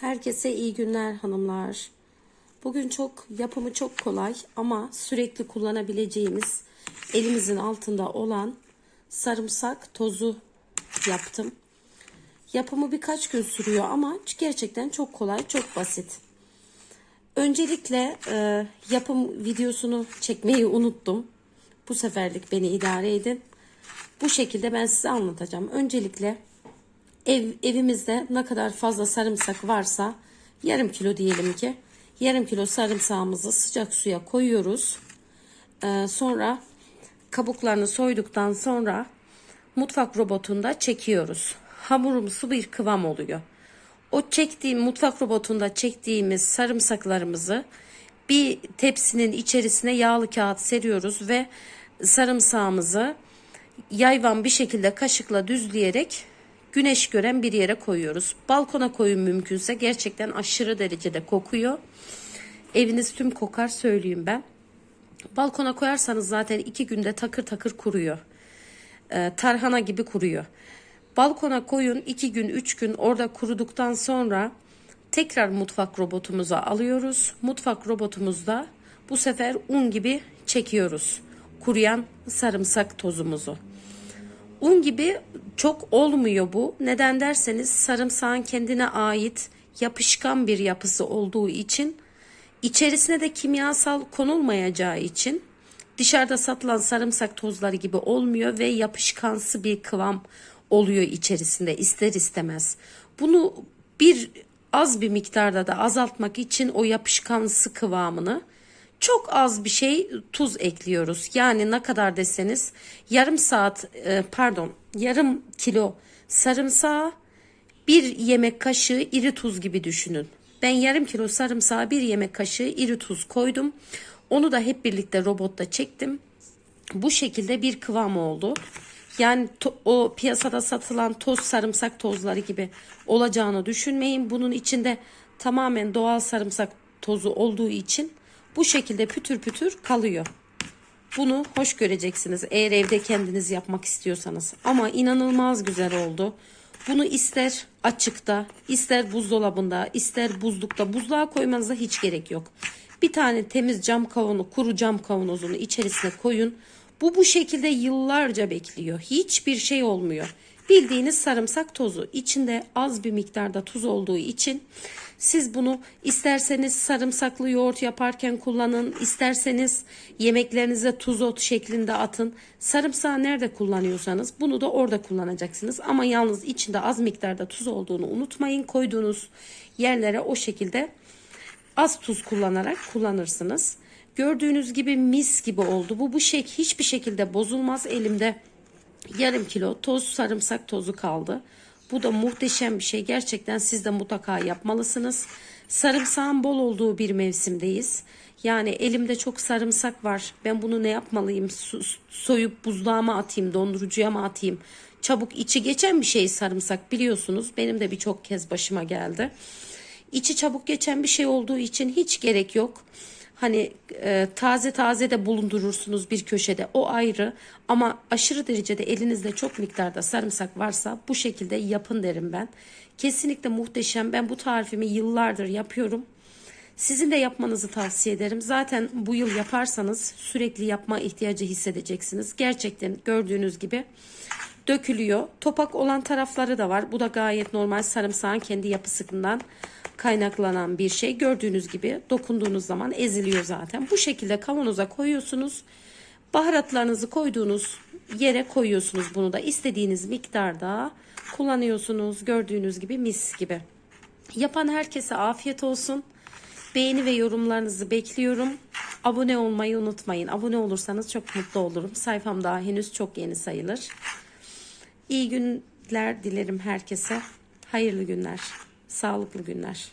Herkese iyi günler hanımlar. Bugün çok yapımı çok kolay ama sürekli kullanabileceğimiz elimizin altında olan sarımsak tozu yaptım. Yapımı birkaç gün sürüyor ama gerçekten çok kolay, çok basit. Öncelikle e, yapım videosunu çekmeyi unuttum. Bu seferlik beni idare edin. Bu şekilde ben size anlatacağım. Öncelikle ev evimizde ne kadar fazla sarımsak varsa yarım kilo diyelim ki yarım kilo sarımsağımızı sıcak suya koyuyoruz. Ee, sonra kabuklarını soyduktan sonra mutfak robotunda çekiyoruz. Hamurumsu bir kıvam oluyor. O çektiğim mutfak robotunda çektiğimiz sarımsaklarımızı bir tepsinin içerisine yağlı kağıt seriyoruz ve sarımsağımızı yayvan bir şekilde kaşıkla düzleyerek güneş gören bir yere koyuyoruz. Balkona koyun mümkünse gerçekten aşırı derecede kokuyor. Eviniz tüm kokar söyleyeyim ben. Balkona koyarsanız zaten iki günde takır takır kuruyor. Ee, tarhana gibi kuruyor. Balkona koyun iki gün üç gün orada kuruduktan sonra tekrar mutfak robotumuza alıyoruz. Mutfak robotumuzda bu sefer un gibi çekiyoruz. Kuruyan sarımsak tozumuzu. Un gibi çok olmuyor bu. Neden derseniz sarımsağın kendine ait yapışkan bir yapısı olduğu için içerisine de kimyasal konulmayacağı için dışarıda satılan sarımsak tozları gibi olmuyor ve yapışkansı bir kıvam oluyor içerisinde ister istemez. Bunu bir az bir miktarda da azaltmak için o yapışkansı kıvamını çok az bir şey tuz ekliyoruz. Yani ne kadar deseniz yarım saat e, pardon yarım kilo sarımsağı bir yemek kaşığı iri tuz gibi düşünün. Ben yarım kilo sarımsağı bir yemek kaşığı iri tuz koydum. Onu da hep birlikte robotta çektim. Bu şekilde bir kıvam oldu. Yani to, o piyasada satılan toz sarımsak tozları gibi olacağını düşünmeyin. Bunun içinde tamamen doğal sarımsak tozu olduğu için bu şekilde pütür pütür kalıyor. Bunu hoş göreceksiniz eğer evde kendiniz yapmak istiyorsanız. Ama inanılmaz güzel oldu. Bunu ister açıkta, ister buzdolabında, ister buzlukta, buzluğa koymanıza hiç gerek yok. Bir tane temiz cam kavanoz, kuru cam kavanozunu içerisine koyun. Bu bu şekilde yıllarca bekliyor. Hiçbir şey olmuyor. Bildiğiniz sarımsak tozu. İçinde az bir miktarda tuz olduğu için siz bunu isterseniz sarımsaklı yoğurt yaparken kullanın, isterseniz yemeklerinize tuz ot şeklinde atın. Sarımsağı nerede kullanıyorsanız bunu da orada kullanacaksınız. Ama yalnız içinde az miktarda tuz olduğunu unutmayın. Koyduğunuz yerlere o şekilde az tuz kullanarak kullanırsınız. Gördüğünüz gibi mis gibi oldu. Bu bu şek hiçbir şekilde bozulmaz. Elimde yarım kilo toz sarımsak tozu kaldı. Bu da muhteşem bir şey. Gerçekten siz de mutlaka yapmalısınız. Sarımsağın bol olduğu bir mevsimdeyiz. Yani elimde çok sarımsak var. Ben bunu ne yapmalıyım? Soyup buzluğa mı atayım, dondurucuya mı atayım? Çabuk içi geçen bir şey sarımsak biliyorsunuz. Benim de birçok kez başıma geldi. İçi çabuk geçen bir şey olduğu için hiç gerek yok. Hani e, taze taze de bulundurursunuz bir köşede o ayrı ama aşırı derecede elinizde çok miktarda sarımsak varsa bu şekilde yapın derim ben. Kesinlikle muhteşem ben bu tarifimi yıllardır yapıyorum. Sizin de yapmanızı tavsiye ederim. Zaten bu yıl yaparsanız sürekli yapma ihtiyacı hissedeceksiniz. Gerçekten gördüğünüz gibi dökülüyor. Topak olan tarafları da var. Bu da gayet normal sarımsağın kendi yapısından kaynaklanan bir şey. Gördüğünüz gibi dokunduğunuz zaman eziliyor zaten. Bu şekilde kavanoza koyuyorsunuz. Baharatlarınızı koyduğunuz yere koyuyorsunuz bunu da istediğiniz miktarda kullanıyorsunuz. Gördüğünüz gibi mis gibi. Yapan herkese afiyet olsun. Beğeni ve yorumlarınızı bekliyorum. Abone olmayı unutmayın. Abone olursanız çok mutlu olurum. Sayfam daha henüz çok yeni sayılır. İyi günler dilerim herkese. Hayırlı günler. Sağlıklı günler.